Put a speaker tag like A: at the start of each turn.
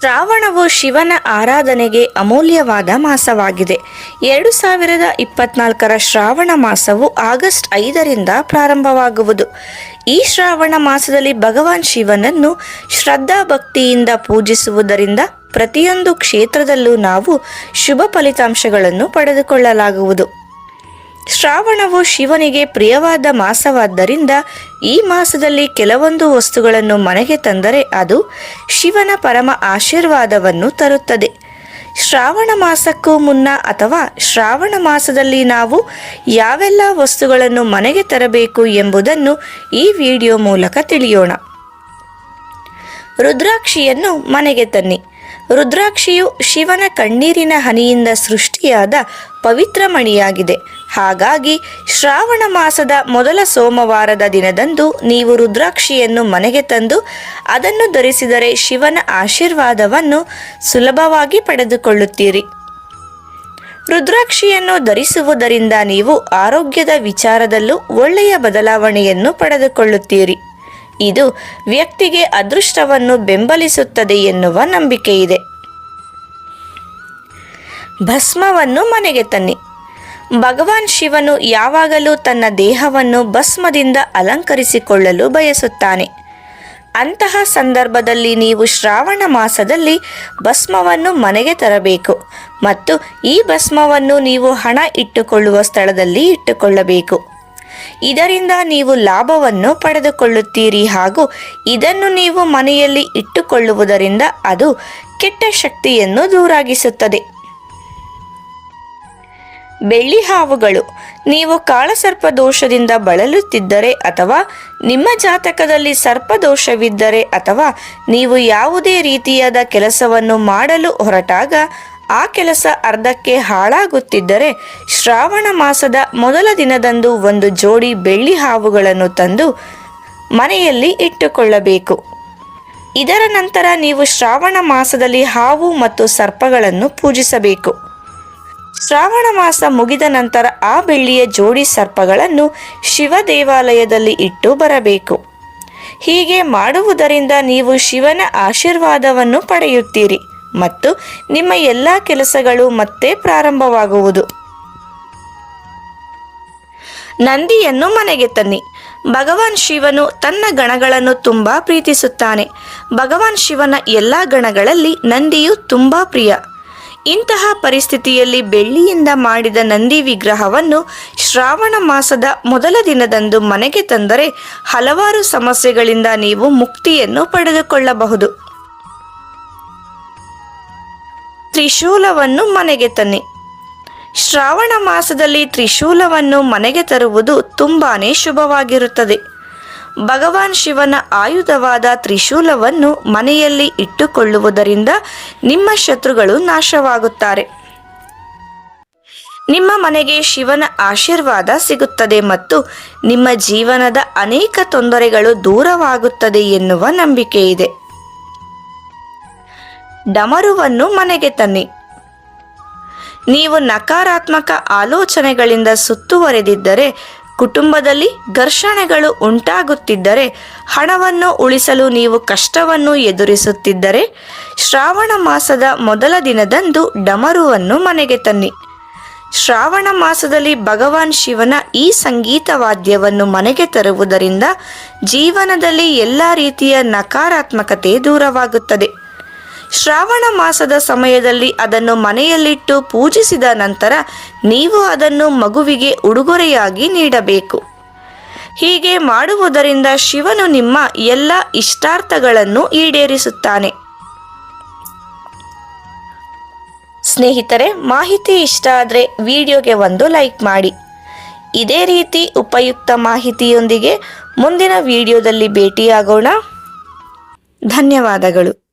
A: ಶ್ರಾವಣವು ಶಿವನ ಆರಾಧನೆಗೆ ಅಮೂಲ್ಯವಾದ ಮಾಸವಾಗಿದೆ. ಎರಡು ಸಾವಿರದ ಇಪ್ಪತ್ನಾಲ್ಕರ ಶ್ರಾವಣ ಮಾಸವು ಆಗಸ್ಟ್ ಐದರಿಂದ ಪ್ರಾರಂಭವಾಗುವುದು. ಈ ಶ್ರಾವಣ ಮಾಸದಲ್ಲಿ ಭಗವಾನ್ ಶಿವನನ್ನು ಶ್ರದ್ಧಾ ಭಕ್ತಿಯಿಂದ ಪೂಜಿಸುವುದರಿಂದ ಪ್ರತಿಯೊಂದು ಕ್ಷೇತ್ರದಲ್ಲೂ ನಾವು ಶುಭ ಫಲಿತಾಂಶಗಳನ್ನು ಪಡೆದುಕೊಳ್ಳಲಾಗುವುದು. ಶ್ರಾವಣವು ಶಿವನಿಗೆ ಪ್ರಿಯವಾದ ಮಾಸವಾದ್ದರಿಂದ ಈ ಮಾಸದಲ್ಲಿ ಕೆಲವೊಂದು ವಸ್ತುಗಳನ್ನು ಮನೆಗೆ ತಂದರೆ ಅದು ಶಿವನ ಪರಮ ಆಶೀರ್ವಾದವನ್ನು ತರುತ್ತದೆ. ಶ್ರಾವಣ ಮಾಸಕ್ಕೂ ಮುನ್ನ ಅಥವಾ ಶ್ರಾವಣ ಮಾಸದಲ್ಲಿ ನಾವು ಯಾವೆಲ್ಲ ವಸ್ತುಗಳನ್ನು ಮನೆಗೆ ತರಬೇಕು ಎಂಬುದನ್ನು ಈ ವಿಡಿಯೋ ಮೂಲಕ ತಿಳಿಯೋಣ. ರುದ್ರಾಕ್ಷಿಯನ್ನು ಮನೆಗೆ ತನ್ನಿ. ರುದ್ರಾಕ್ಷಿಯು ಶಿವನ ಕಣ್ಣೀರಿನ ಹನಿಯಿಂದ ಸೃಷ್ಟಿಯಾದ ಪವಿತ್ರ ಮಣಿಯಾಗಿದೆ. ಹಾಗಾಗಿ ಶ್ರಾವಣ ಮಾಸದ ಮೊದಲ ಸೋಮವಾರದ ದಿನದಂದು ನೀವು ರುದ್ರಾಕ್ಷಿಯನ್ನು ಮನೆಗೆ ತಂದು ಅದನ್ನು ಧರಿಸಿದರೆ ಶಿವನ ಆಶೀರ್ವಾದವನ್ನು ಸುಲಭವಾಗಿ ಪಡೆದುಕೊಳ್ಳುತ್ತೀರಿ. ರುದ್ರಾಕ್ಷಿಯನ್ನು ಧರಿಸುವುದರಿಂದ ನೀವು ಆರೋಗ್ಯದ ವಿಚಾರದಲ್ಲೂ ಒಳ್ಳೆಯ ಬದಲಾವಣೆಯನ್ನು ಪಡೆದುಕೊಳ್ಳುತ್ತೀರಿ. ಇದು ವ್ಯಕ್ತಿಗೆ ಅದೃಷ್ಟವನ್ನು ಬೆಂಬಲಿಸುತ್ತದೆ ಎನ್ನುವ ನಂಬಿಕೆಯಿದೆ. ಭಸ್ಮವನ್ನು ಮನೆಗೆ ತನ್ನಿ. ಭಗವಾನ್ ಶಿವನು ಯಾವಾಗಲೂ ತನ್ನ ದೇಹವನ್ನು ಭಸ್ಮದಿಂದ ಅಲಂಕರಿಸಿಕೊಳ್ಳಲು ಬಯಸುತ್ತಾನೆ. ಅಂತಹ ಸಂದರ್ಭದಲ್ಲಿ ನೀವು ಶ್ರಾವಣ ಮಾಸದಲ್ಲಿ ಭಸ್ಮವನ್ನು ಮನೆಗೆ ತರಬೇಕು ಮತ್ತು ಈ ಭಸ್ಮವನ್ನು ನೀವು ಹಣ ಇಟ್ಟುಕೊಳ್ಳುವ ಸ್ಥಳದಲ್ಲಿ ಇಟ್ಟುಕೊಳ್ಳಬೇಕು. ಇದರಿಂದ ನೀವು ಲಾಭವನ್ನು ಪಡೆದುಕೊಳ್ಳುತ್ತೀರಿ ಹಾಗೂ ಇದನ್ನು ನೀವು ಮನೆಯಲ್ಲಿ ಇಟ್ಟುಕೊಳ್ಳುವುದರಿಂದ ಅದು ಕೆಟ್ಟ ಶಕ್ತಿಯನ್ನು ದೂರಾಗಿಸುತ್ತದೆ. ಬೆಳ್ಳಿ ಹಾವುಗಳು ನೀವು ಕಾಳಸರ್ಪ ದೋಷದಿಂದ ಬಳಲುತ್ತಿದ್ದರೆ ಅಥವಾ ನಿಮ್ಮ ಜಾತಕದಲ್ಲಿ ಸರ್ಪದೋಷವಿದ್ದರೆ ಅಥವಾ ನೀವು ಯಾವುದೇ ರೀತಿಯಾದ ಕೆಲಸವನ್ನು ಮಾಡಲು ಹೊರಟಾಗ ಆ ಕೆಲಸ ಅರ್ಧಕ್ಕೆ ಹಾಳಾಗುತ್ತಿದ್ದರೆ ಶ್ರಾವಣ ಮಾಸದ ಮೊದಲ ದಿನದಂದು ಒಂದು ಜೋಡಿ ಬೆಳ್ಳಿ ಹಾವುಗಳನ್ನು ತಂದು ಮನೆಯಲ್ಲಿ ಇಟ್ಟುಕೊಳ್ಳಬೇಕು. ಇದರ ನಂತರ ನೀವು ಶ್ರಾವಣ ಮಾಸದಲ್ಲಿ ಹಾವು ಮತ್ತು ಸರ್ಪಗಳನ್ನು ಪೂಜಿಸಬೇಕು. ಶ್ರಾವಣ ಮಾಸ ಮುಗಿದ ನಂತರ ಆ ಬೆಳ್ಳಿಯ ಜೋಡಿ ಸರ್ಪಗಳನ್ನು ಶಿವ ದೇವಾಲಯದಲ್ಲಿ ಇಟ್ಟು ಬರಬೇಕು. ಹೀಗೆ ಮಾಡುವುದರಿಂದ ನೀವು ಶಿವನ ಆಶೀರ್ವಾದವನ್ನು ಪಡೆಯುತ್ತೀರಿ ಮತ್ತು ನಿಮ್ಮ ಎಲ್ಲ ಕೆಲಸಗಳು ಮತ್ತೆ ಪ್ರಾರಂಭವಾಗುವುದು. ನಂದಿಯನ್ನು ಮನೆಗೆ ತನ್ನಿ. ಭಗವಾನ್ ಶಿವನು ತನ್ನ ಗಣಗಳನ್ನು ತುಂಬಾ ಪ್ರೀತಿಸುತ್ತಾನೆ. ಭಗವಾನ್ ಶಿವನ ಎಲ್ಲ ಗಣಗಳಲ್ಲಿ ನಂದಿಯು ತುಂಬಾ ಪ್ರಿಯ. ಇಂತಹ ಪರಿಸ್ಥಿತಿಯಲ್ಲಿ ಬೆಳ್ಳಿಯಿಂದ ಮಾಡಿದ ನಂದಿ ವಿಗ್ರಹವನ್ನು ಶ್ರಾವಣ ಮಾಸದ ಮೊದಲ ದಿನದಂದು ಮನೆಗೆ ತಂದರೆ ಹಲವಾರು ಸಮಸ್ಯೆಗಳಿಂದ ನೀವು ಮುಕ್ತಿಯನ್ನು ಪಡೆದುಕೊಳ್ಳಬಹುದು. ತ್ರಿಶೂಲವನ್ನು ಮನೆಗೆ ತನ್ನಿ. ಶ್ರಾವಣ ಮಾಸದಲ್ಲಿ ತ್ರಿಶೂಲವನ್ನು ಮನೆಗೆ ತರುವುದು ತುಂಬಾನೇ ಶುಭವಾಗಿರುತ್ತದೆ. ಭಗವಾನ್ ಶಿವನ ಆಯುಧವಾದ ತ್ರಿಶೂಲವನ್ನು ಮನೆಯಲ್ಲಿ ಇಟ್ಟುಕೊಳ್ಳುವುದರಿಂದ ನಿಮ್ಮ ಶತ್ರುಗಳು ನಾಶವಾಗುತ್ತಾರೆ. ನಿಮ್ಮ ಮನೆಗೆ ಶಿವನ ಆಶೀರ್ವಾದ ಸಿಗುತ್ತದೆ ಮತ್ತು ನಿಮ್ಮ ಜೀವನದ ಅನೇಕ ತೊಂದರೆಗಳು ದೂರವಾಗುತ್ತದೆ ಎನ್ನುವ ನಂಬಿಕೆ ಇದೆ. ಡಮರುವನ್ನು ಮನೆಗೆ ತನ್ನಿ. ನೀವು ನಕಾರಾತ್ಮಕ ಆಲೋಚನೆಗಳಿಂದ ಸುತ್ತುವರೆದಿದ್ದರೆ ಕುಟುಂಬದಲ್ಲಿ ಘರ್ಷಣೆಗಳು ಉಂಟಾಗುತ್ತಿದ್ದರೆ ಹಣವನ್ನು ಉಳಿಸಲು ನೀವು ಕಷ್ಟವನ್ನು ಎದುರಿಸುತ್ತಿದ್ದರೆ ಶ್ರಾವಣ ಮಾಸದ ಮೊದಲ ದಿನದಂದು ಡಮರುವನ್ನು ಮನೆಗೆ ತನ್ನಿ. ಶ್ರಾವಣ ಮಾಸದಲ್ಲಿ ಭಗವಾನ್ ಶಿವನ ಈ ಸಂಗೀತ ವಾದ್ಯವನ್ನು ಮನೆಗೆ ತರುವುದರಿಂದ ಜೀವನದಲ್ಲಿ ಎಲ್ಲ ರೀತಿಯ ನಕಾರಾತ್ಮಕತೆ ದೂರವಾಗುತ್ತದೆ. ಶ್ರಾವಣ ಮಾಸದ ಸಮಯದಲ್ಲಿ ಅದನ್ನು ಮನೆಯಲ್ಲಿಟ್ಟು ಪೂಜಿಸಿದ ನಂತರ ನೀವು ಅದನ್ನು ಮಗುವಿಗೆ ಉಡುಗೊರೆಯಾಗಿ ನೀಡಬೇಕು. ಹೀಗೆ ಮಾಡುವುದರಿಂದ ಶಿವನು ನಿಮ್ಮ ಎಲ್ಲ ಇಷ್ಟಾರ್ಥಗಳನ್ನು ಈಡೇರಿಸುತ್ತಾನೆ. ಸ್ನೇಹಿತರೆ, ಮಾಹಿತಿ ಇಷ್ಟ ಆದರೆ ವಿಡಿಯೋಗೆ ಒಂದು ಲೈಕ್ ಮಾಡಿ. ಇದೇ ರೀತಿ ಉಪಯುಕ್ತ ಮಾಹಿತಿಯೊಂದಿಗೆ ಮುಂದಿನ ವಿಡಿಯೋದಲ್ಲಿ ಭೇಟಿಯಾಗೋಣ. ಧನ್ಯವಾದಗಳು.